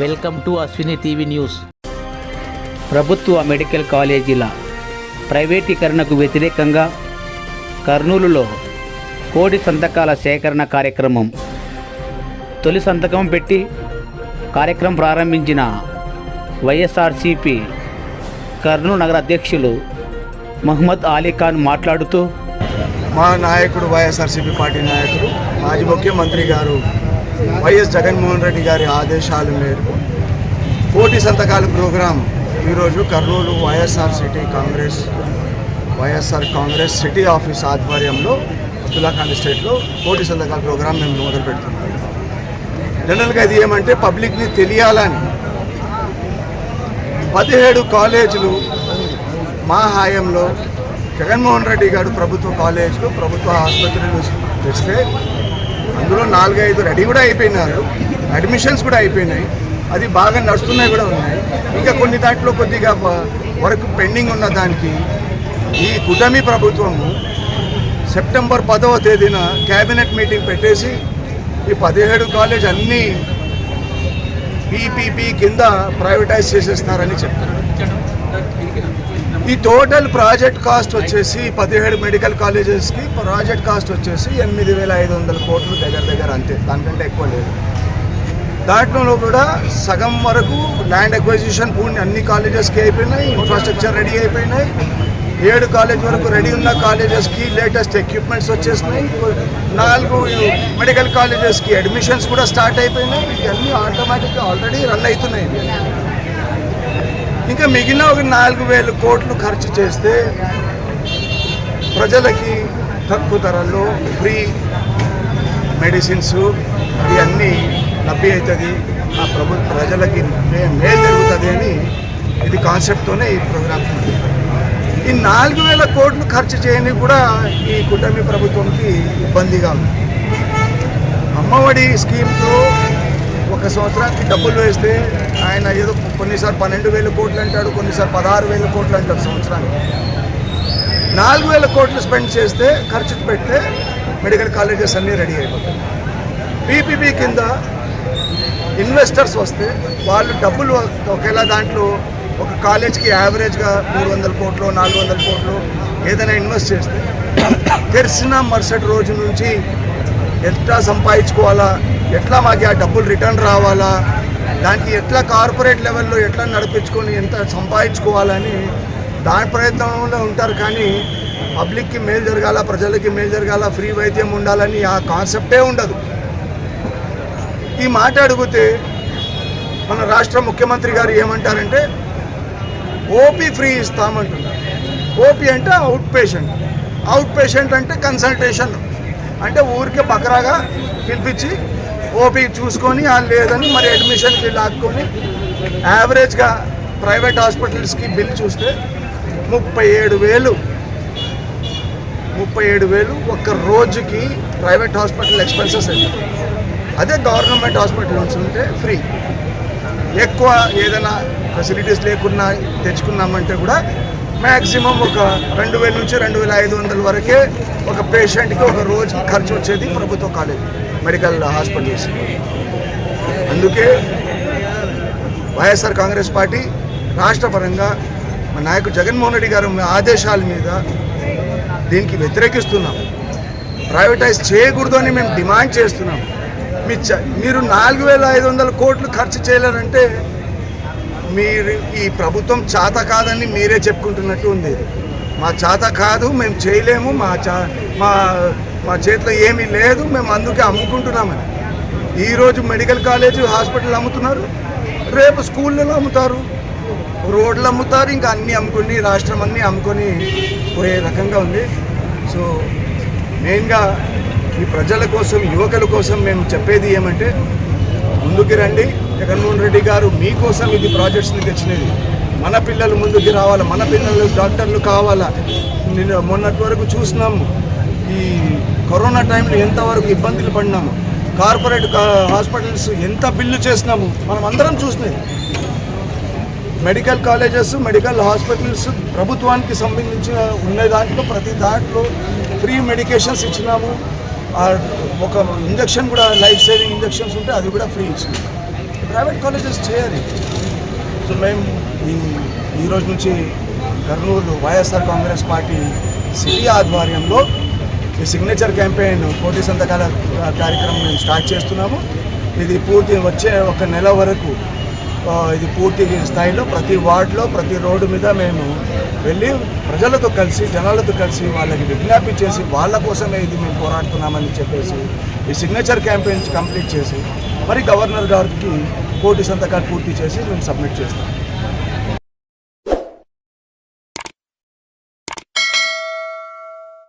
Welcome to Ashwini TV news. ప్రభుత్వ medical కాలేజీల ప్రైవేటీకరణకు వ్యతిరేకంగా కర్నూలులో కోడి సంతకాల సేకరణ కార్యక్రమం. తొలి సంతకం పెట్టి కార్యక్రమం ప్రారంభించిన వైఎస్ఆర్సిపి కర్నూలు నగర అధ్యక్షులు మహమ్మద్ అలీఖాన్ మాట్లాడుతూ మా నాయకుడు వైఎస్ఆర్సీపీ పార్టీ నాయకుడు మాజీ ముఖ్యమంత్రి గారు వైఎస్ జగన్మోహన్ రెడ్డి గారి ఆదేశాల మేరకు కోటి సంతకాల ప్రోగ్రాం ఈరోజు Kurnool YSR city Congress YSR Congress city office ఆధ్వర్యంలో అబ్దుల్లాఖాన్ స్టేట్లో కోటి సంతకాల ప్రోగ్రాం మేము మొదలు పెడుతున్నాం. జనరల్గా ఇది ఏమంటే పబ్లిక్ని తెలియాలని పదిహేడు కాలేజీలు మా హాయంలో జగన్మోహన్ రెడ్డి గారు ప్రభుత్వ కాలేజీలు ప్రభుత్వ ఆసుపత్రులు తెస్తే అందులో నాలుగైదు రెడీ కూడా అయిపోయినారు. అడ్మిషన్స్ కూడా అయిపోయినాయి. అది బాగా నడుస్తున్నాయి కూడా ఉన్నాయి. ఇంకా కొన్ని దాంట్లో కొద్దిగా వర్క్ వరకు పెండింగ్ ఉన్న దానికి ఈ కుటమి ప్రభుత్వము సెప్టెంబర్ పదవ తేదీన క్యాబినెట్ మీటింగ్ పెట్టేసి ఈ పదిహేడు కాలేజ్ అన్నీ పీపీపీ కింద ప్రైవేటైజ్ చేసేస్తారని చెప్తారు ఈ టోటల్ ప్రాజెక్ట్ కాస్ట్ వచ్చేసి పదిహేడు మెడికల్ కాలేజెస్కి ప్రాజెక్ట్ కాస్ట్ వచ్చేసి ఎనిమిది వేల ఐదు వందల కోట్లు దగ్గర దగ్గర అంతే. దానికంటే ఎక్కువ లేదు. దాంట్లో కూడా సగం వరకు ల్యాండ్ అక్వైజిషన్ పూర్తి అన్ని కాలేజెస్కి అయిపోయినాయి ఇన్ఫ్రాస్ట్రక్చర్ రెడీ అయిపోయినాయి. ఏడు కాలేజ్ వరకు రెడీ ఉన్న కాలేజెస్కి లేటెస్ట్ ఎక్విప్మెంట్స్ వచ్చేసినాయి. నాలుగు మెడికల్ కాలేజెస్కి అడ్మిషన్స్ కూడా స్టార్ట్ అయిపోయినాయి. ఇవన్నీ ఆటోమేటిక్గా ఆల్రెడీ రన్ అవుతున్నాయి. ఇంకా మిగిలిన ఒక నాలుగు వేల కోట్లు ఖర్చు చేస్తే ప్రజలకి తక్కువ ధరల్లో ఫ్రీ మెడిసిన్స్ ఇవన్నీ లభ్య అవుతుంది ఆ ప్రభు ప్రజలకి మే- మేలు జరుగుతుంది అని ఇది కాన్సెప్ట్తోనే ఈ ప్రోగ్రామ్ ఈ నాలుగు వేల కోట్లు ఖర్చు చేయని కూడా ఈ కూటమి ప్రభుత్వంకి ఇబ్బందిగా ఉంది. అమ్మఒడి స్కీమ్తో ఒక సంవత్సరానికి డబ్బులు వేస్తే ఆయన ఏదో కొన్నిసార్లు పన్నెండు వేల కోట్లు అంటాడు కొన్నిసార్లు పదహారు వేల కోట్లు అంటాడు సంవత్సరానికి. నాలుగు వేల కోట్లు స్పెండ్ చేస్తే ఖర్చు పెడితే మెడికల్ కాలేజెస్ అన్నీ రెడీ అయిపోతాయి. పీపీపీ కింద ఇన్వెస్టర్స్ వస్తే వాళ్ళు డబ్బులు ఒకేలా దాంట్లో ఒక కాలేజ్కి యావరేజ్గా మూడు వందల కోట్లు నాలుగు వందల కోట్లు ఏదైనా ఇన్వెస్ట్ చేస్తే తెలిసిన మరుసటి రోజు నుంచి ఎట్లా సంపాదించుకోవాలా ఎట్లా మాకు ఆ డబ్బులు రిటర్న్ రావాలా? దానికి ఎట్లా కార్పొరేట్ లెవెల్లో ఎట్లా నడిపించుకొని ఎంత సంపాదించుకోవాలని దాని ప్రయత్నంలో ఉంటారు. కానీ పబ్లిక్కి మేలు జరగాల ప్రజలకి మేలు జరగాల ఫ్రీ వైద్యం ఉండాలని ఆ కాన్సెప్టే ఉండదు. ఈ మాట అడిగితే మన రాష్ట్ర ముఖ్యమంత్రి గారు ఏమంటారంటే ఓపీ ఫ్రీ ఇస్తామంటున్నారు. ఓపీ అంటే అవుట్ పేషెంట్. అవుట్ పేషెంట్ అంటే కన్సల్టేషన్. అంటే ఊరికే బకరాగా పిలిపించి ఓపీ చూసుకొని వాళ్ళు లేదని మరి అడ్మిషన్కి లాక్కొని యావరేజ్గా ప్రైవేట్ హాస్పిటల్స్కి బిల్ చూస్తే ముప్పై ఏడు వేలు. ముప్పై ఏడు వేలు ఒక్క రోజుకి ప్రైవేట్ హాస్పిటల్ ఎక్స్పెన్సెస్ అవుతాయి అదే గవర్నమెంట్ హాస్పిటల్ నుంచి ఉంటే ఫ్రీ ఎక్కువ ఏదైనా ఫెసిలిటీస్ లేకున్నా తెచ్చుకున్నామంటే కూడా మ్యాక్సిమం ఒక రెండు వేల నుంచి రెండు వేల ఐదు వందల వరకే ఒక పేషెంట్కి ఒక రోజు ఖర్చు వచ్చేది ప్రభుత్వ కాలేజ్ మెడికల్ హాస్పిటల్స్. అందుకే వైఎస్ఆర్ కాంగ్రెస్ పార్టీ రాష్ట్ర పరంగా మా నాయకుడు జగన్మోహన్ రెడ్డి గారు ఆదేశాల మీద దీనికి వ్యతిరేకిస్తున్నాం. ప్రైవేటైజ్ చేయకూడదు అని మేము డిమాండ్ చేస్తున్నాం. మీ మీరు నాలుగు వేల ఐదు వందల కోట్లు ఖర్చు చేయలేరంటే మీరు ఈ ప్రభుత్వం చాత కాదని మీరే చెప్పుకుంటున్నట్టు ఉంది. మా చాత కాదు మేము చేయలేము మా చా మా మా చేతిలో ఏమీ లేదు మేము అందుకే అమ్ముకుంటున్నామని. ఈరోజు మెడికల్ కాలేజ్ హాస్పిటల్ అమ్ముతున్నారు రేపు స్కూళ్ళలో అమ్ముతారు. రోడ్లు అమ్ముతారు ఇంకా అన్నీ అమ్ముకుని రాష్ట్రం అన్నీ అమ్ముకొని పోయే రకంగా ఉంది. సో మెయిన్గా ఈ ప్రజల కోసం యువకుల కోసం మేము చెప్పేది ఏమంటే ముందుకు రండి. జగన్మోహన్ రెడ్డి గారు మీకోసం ఇది ప్రాజెక్ట్స్ని తెచ్చినది. మన పిల్లలు ముందుకు రావాలా? మన పిల్లలు డాక్టర్లు కావాలా? నేను మొన్నటి వరకు చూసినాము. ఈ కరోనా టైంలో ఎంతవరకు ఇబ్బందులు పడినాము? కార్పొరేట్ హాస్పిటల్స్ ఎంత బిల్లు చేసినాము? మనం అందరం చూసినది మెడికల్ కాలేజెస్ మెడికల్ హాస్పిటల్స్ ప్రభుత్వానికి సంబంధించిన ఉన్న దాంట్లో ప్రతి దాంట్లో ఫ్రీ మెడికేషన్స్ ఇచ్చినాము. ఒక ఇంజక్షన్ కూడా లైఫ్ సేవింగ్ ఇంజక్షన్స్ ఉంటే అది కూడా ఫ్రీ ఇచ్చినాము. ప్రైవేట్ కాలేజెస్ చేయాలి. సో మేము ఈ రోజు నుంచి కర్నూలు వైఎస్ఆర్ కాంగ్రెస్ పార్టీ సిటీ ఆధ్వర్యంలో ఈ సిగ్నేచర్ క్యాంపెయిన్ కోటి సంతకాల కార్యక్రమం మేము స్టార్ట్ చేస్తున్నాము. ఇది పూర్తి వచ్చే ఒక నెల వరకు ఇది పూర్తి స్థాయిలో ప్రతి వార్డులో ప్రతి రోడ్డు మీద మేము వెళ్ళి ప్రజలతో కలిసి జనాలతో కలిసి వాళ్ళకి విజ్ఞాపి చేసి వాళ్ళ కోసమే ఇది మేము పోరాడుతున్నామని చెప్పేసి ఈ సిగ్నేచర్ క్యాంపెయిన్ కంప్లీట్ చేసి మరి గవర్నర్ గారికి కోటి సంతకాలు పూర్తి చేసి మేము సబ్మిట్ చేస్తాం.